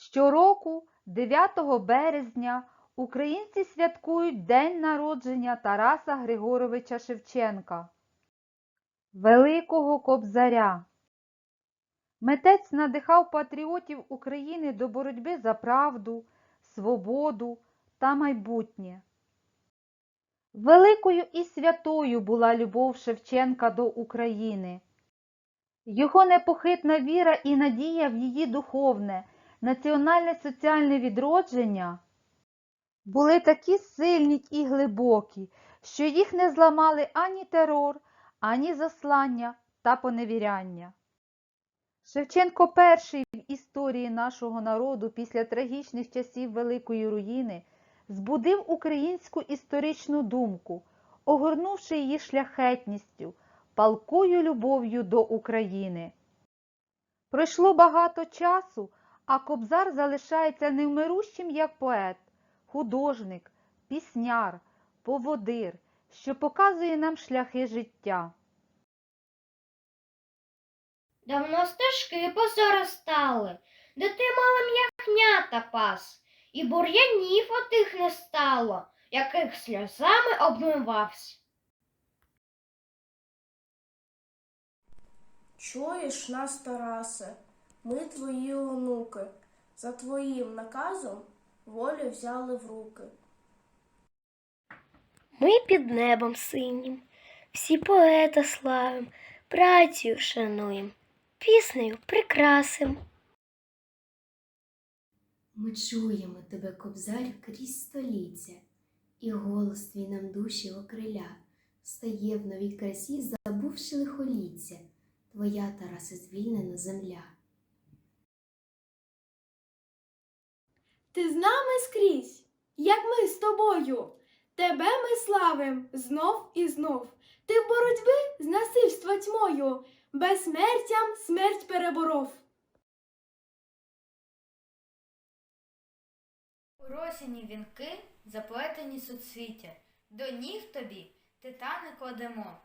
Щороку, 9 березня, українці святкують День народження Тараса Григоровича Шевченка, Великого Кобзаря. Митець надихав патріотів України до боротьби за правду, свободу та майбутнє. Великою і святою була любов Шевченка до України. Його непохитна віра і надія в її духовне, національне соціальне відродження були такі сильні і глибокі, що їх не зламали ані терор, ані заслання та поневіряння. Шевченко перший в історії нашого народу після трагічних часів Великої руїни збудив українську історичну думку, огорнувши її шляхетністю, палкою любов'ю до України. Пройшло багато часу, а Кобзар залишається невмирущим як поет, художник, пісняр, поводир, що показує нам шляхи життя. Давно стежки позаростали, де ти малим яхнята пас, і бур'янів отих не стало, яких сльозами обмивався. Чуєш нас, Тарасе, ми твої онуки, за твоїм наказом волю взяли в руки. Ми під небом синім, всі поета славим, працею шануєм, піснею прикрасим. Ми чуємо тебе, кобзарю, крізь століття, і голос твій нам душі окриля, стає в новій красі, забувши лихоліття, твоя Тарасе звільнена земля. Ти з нами скрізь, як ми з тобою. Тебе ми славим знов і знов. Ти в боротьби з насильства тьмою, безсмертям смерть переборов. У росіні вінки, заплетені суцвіття, до ніг тобі титани кладемо.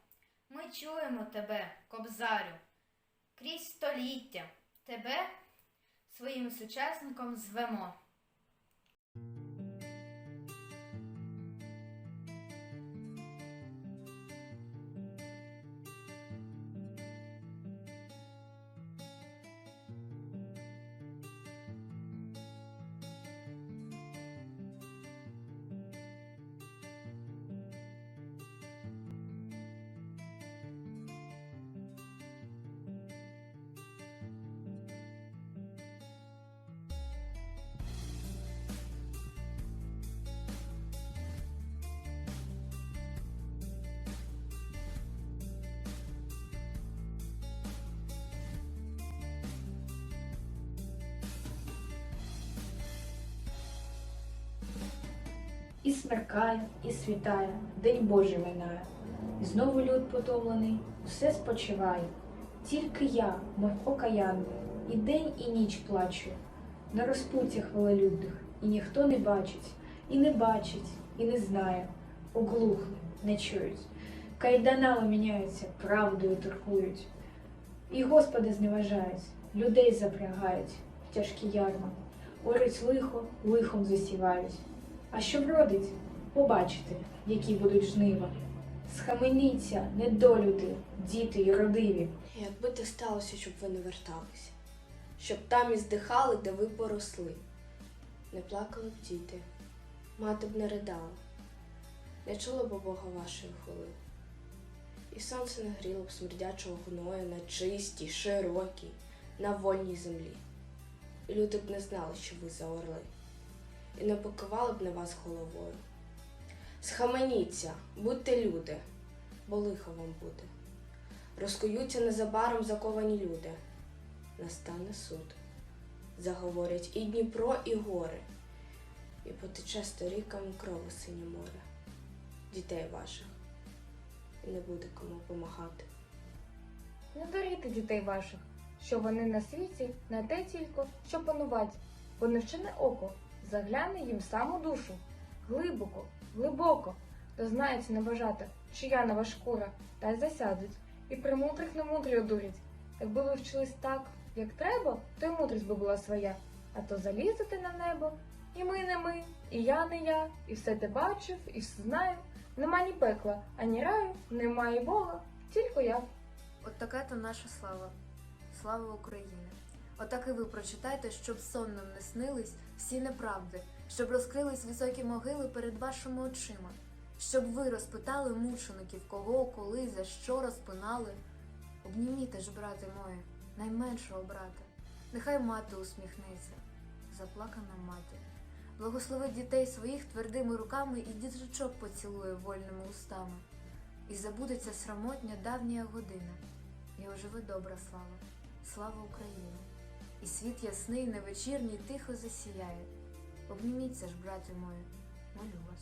Ми чуємо тебе, кобзарю, крізь століття, тебе своїм сучасником звемо. І смеркає, і світає, день Божий минає. І знову люд потомлений, все спочиває. Тільки я, мов окаянний, і день, і ніч плачу. На розпуттях велелюдних, і ніхто не бачить, і не бачить, і не знає. Оглухли, не чують. Кайданами міняються, правдою торгують. І Господа зневажають, людей запрягають в тяжкі ярма. Орють лихо, лихом засівають. А що вродить? Побачите, які будуть жнива. Схаменіться, недолюди, діти й родиві. Якби те сталося, щоб ви не верталися, щоб там і здихали, де ви поросли. Не плакали б діти, мати б не ридала, не чула б Бога вашої хвили. І сонце не гріло б смердячого гною на чистій, широкій, на вольній землі. І люди б не знали, що ви за орли, і не покивали б на вас головою. Схаменіться, будьте люди, бо лихо вам буде. Розкуються незабаром заковані люди. Настане суд. Заговорять і Дніпро, і гори, і потече сторіками крови синє море, дітей ваших, і не буде кому помагати. Не дуріте дітей ваших, що вони на світі на те тільки, що панувати, бо невчене око загляне їм саму душу, глибоко, глибоко, дознається небажата, чия нова шкура, та й засядуть, і премудрих немудрі одурять. Якби ви вчились так, як треба, то й мудрість би була своя. А то залізете на небо, і ми не ми, і я не я, і все те бачив, і все знаю. Нема ні пекла, ані раю, немає Бога, тільки я. От така то наша слава. Слава Україні! Отак і ви прочитайте, щоб сонним не снились всі неправди, щоб розкрились високі могили перед вашими очима, щоб ви розпитали мучеників, кого, коли, за що розпинали. Обніміте ж, брате моє, найменшого брата, нехай мати усміхнеться, заплакана мати. Благословить дітей своїх твердими руками і діточок поцілує вольними устами. І забудеться срамотня давня година, і оживе добра слава, слава Україні! І світ ясний, невечірній тихо засіяє. Обніміться ж, брате мої, молю вас,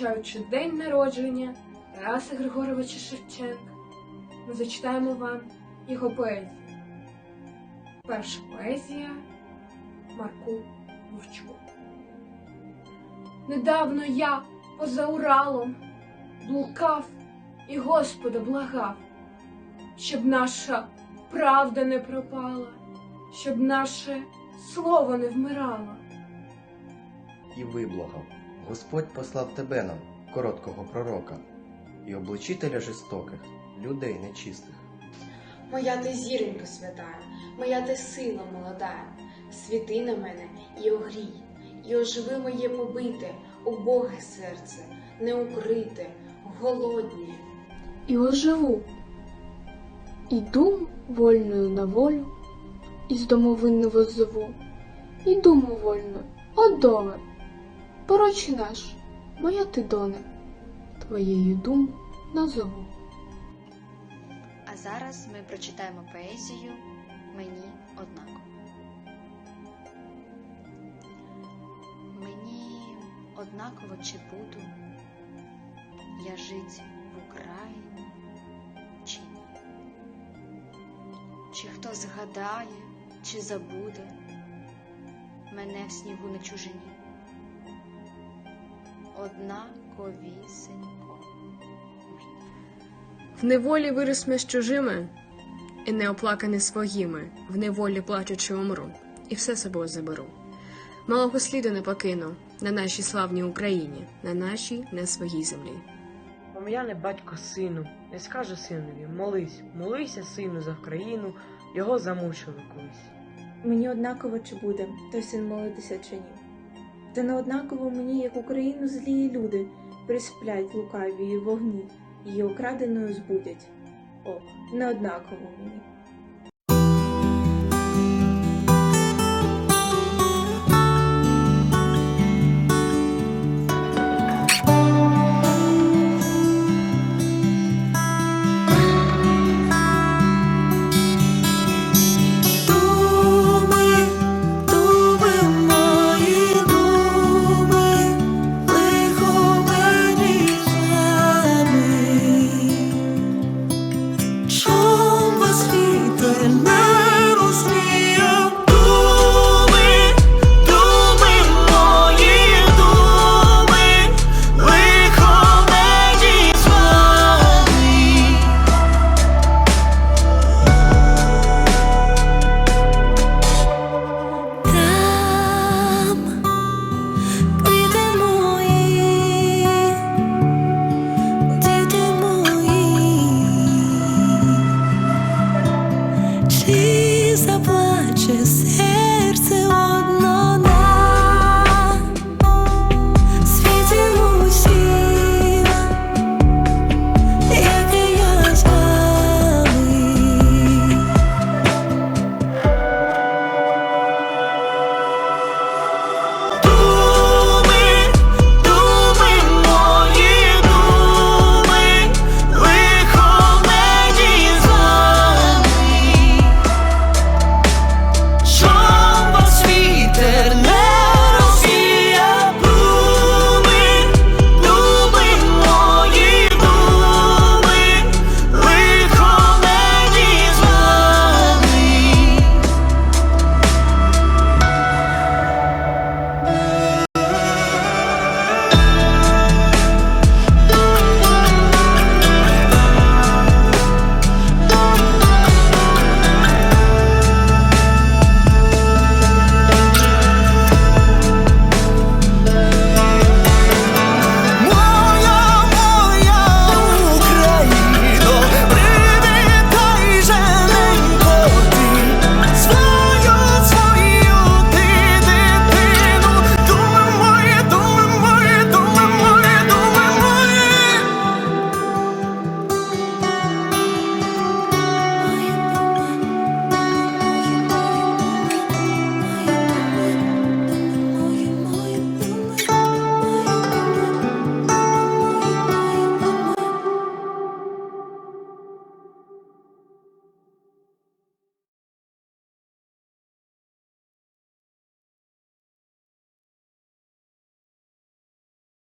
відзначаючи день народження Тараса Григоровича Шевченка, ми зачитаємо вам його поезію. Перша поезія Марку Вовчку. Недавно я поза Уралом блукав і Господа благав, щоб наша правда не пропала, щоб наше слово не вмирало. і виблагав. Господь послав тебе нам, короткого пророка, і обличителя жорстоких, людей нечистих. Моя ти зіронька святая, моя ти сила молодая, світи на мене і огрій, і оживи моє побите, убоге серце, неукрите, голоднє. І оживу. Іду вольною на волю, із домовини воззову. І думу вольно, от доле. Пороч наш, моя ти доне, твоєю дум назову. А зараз ми прочитаємо поезію Мені однаково. Мені однаково чи буду я жить в Україні чи ні. Чи хто згадає, чи забуде мене в снігу на чужині. Однаковісенько. В неволі виріс ми з чужими, і не оплаканий своїми, в неволі плачучи умру, і все собою заберу. Малого сліду не покину на нашій славній Україні, на нашій не своїй землі. Пом'яне батько сину, не скаже синові, молись, молися, сину, за Вкраїну, його замучили колись. Мені однаково чи буде той син молитися чи ні. Та неоднаково мені, як Україну злії люди присплять лукаві вогні, її окраденою збудять. О, неоднаково мені.